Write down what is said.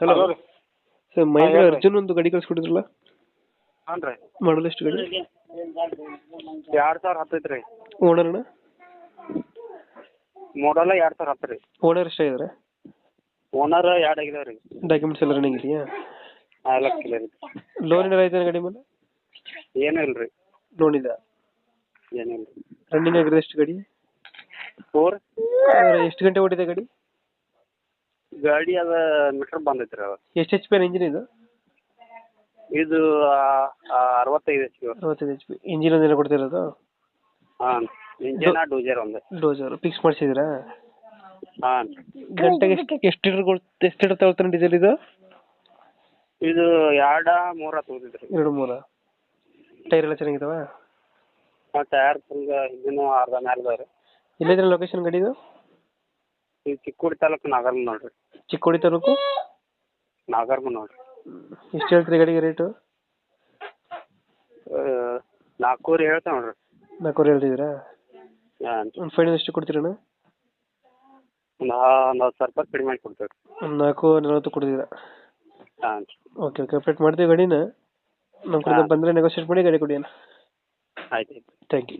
Hello hello ರೀ sir Mahindra Arjun ಒಂದು ಗಾಡಿ ಕಳ್ಸ್ಕೊಡಿದ್ರಲ್ಲ ಹಾಂ ರೀ. ಮಾಡಲ್ ಎಷ್ಟು ಗಾಡಿ? ಎರಡು ಸಾವಿರ ಹತ್ತೈತೆ ರೀ. ಮಾಡಲ್ಲ ಎರಡು ಸಾವಿರ ಹತ್ತು ರೀ. ಓನರ್ ಇದಾರೆ ಓನರ್ ಎರಡು ಆಗಿದಾವೆ ರೀ. ಡಾಕ್ಯುಮೆಂಟ್ಸ್ ಎಲ್ಲ ರನ್ನಿಂಗ್ ಇದೆಯಾ? ಹಾಂ ಎಲ್ಲ ಕ್ಲಿಯರ್ ರೀ ಲೋನ್ ಏನಾರ ಐತೆ ಗಾಡಿ ಮೇಲೆ? ಏನೂ ಇಲ್ಲ ರೀ. ಲೋನ್ ಇದೆ ಏನಿಲ್ಲ ರನ್ನಿಂಗ್ ಆಗಿದೆ ಎಷ್ಟು ಗಾಡಿ? ಫೋರ್ ಎಷ್ಟು ಗಂಟೆ ಓಡಿದೆ ಗಾಡಿ? ಗಾಡಿ ಅದ ಮೀಟ್ರ್ ಬಂದ್ ಐತ್ರಿ ಅದು. ಎಷ್ಟು ಎಚ್ ಪಿ ಇಂಜಿನ್ ಇದು? ಇದು ಅರವತ್ತೈದು ಎಚ್ ಪಿ ಅರವತ್ತೈದು ಎಚ್ ಪಿ ಇಂಜಿನ್ ಒಂದೇ ಕೊಡ್ತಿರೋದು? ಹಾಂ ಇಂಜಿನ್ ಡೋಜರ್ ಒಂದು. ಡೋಸರ್ ಫಿಕ್ಸ್ ಮಾಡಿಸಿದ್ರಾ ಹಾಂ. ಗಂಟೆಗೆ ಎಷ್ಟು ಎಷ್ಟು ಲೀಟರ್ ಕೊಡ್ ಎಷ್ಟು ಲೀಟರ್ ತಗೊಳ್ತಾನೆ ಡೀಸೆಲ್ ಇದು? ಇದು ಎರಡ ಮೂರ ತಗೋದಿತ್ತು ರೀ ಎರಡು ಮೂರ. ಟೈರ್ ಎಲ್ಲ ಚೆನ್ನಾಗಿದಾವ? ಹಾಂ ಟಯರ್ ಫುಲ್ ಹಿಂದಿನ ಅರ್ಧ ಮೇಲೆ ಇದಾವೆ ರೀ ಲೊಕೇಶನ್ ಗಡಿದು? ಇದು ಚಿಕ್ಕೋಡಿ ತಾಲೂಕು ನಾಗರ್ಮ ನೋಡ್ರಿ. ಚಿಕ್ಕೋಡಿ ತಾಲೂಕು ನಾಗರ್ಮ ನೋಡ್ರಿ. ಎಷ್ಟು ಹೇಳ್ತೀರಿ ಗಾಡಿಗೆ ರೇಟು ಆ, ನಾಲ್ಕೂವರೆ ಹೇಳ್ತೇವೆ ನೋಡ್ರಿ. ನಾಲ್ಕೂವರೆ ಹೇಳ್ತಿದ್ದೀರಾ? ಹಾಂ. ಒಂದು ಫೈನಲ್ ಎಷ್ಟು ಕೊಡ್ತೀರಣ್ಣ? ನಾ ಒಂದು ಹತ್ತು ಸಾವಿರ ರೂಪಾಯಿ ಕಡಿಮೆ ಮಾಡಿ ಕೊಡ್ತೇವೆ. ಒಂದು ನಾಲ್ಕು ನಲ್ವತ್ತು ಕೊಡ್ತೀರಾ? ಹಾಂ. ಓಕೆ ಓಕೆ ಅಪ್ಡೇಟ್ ಮಾಡ್ತೀವಿ ಗಾಡಿನ. ನಮ್ಮ ಕಡೆ ಬಂದ್ರೆ ನೆಗೋಸಿಯೇಟ್ ಮಾಡಿ ಗಾಡಿ ಕೊಡಿ ಅಣ್ಣ. ಆಯ್ತು ಆಯ್ತು. Thank you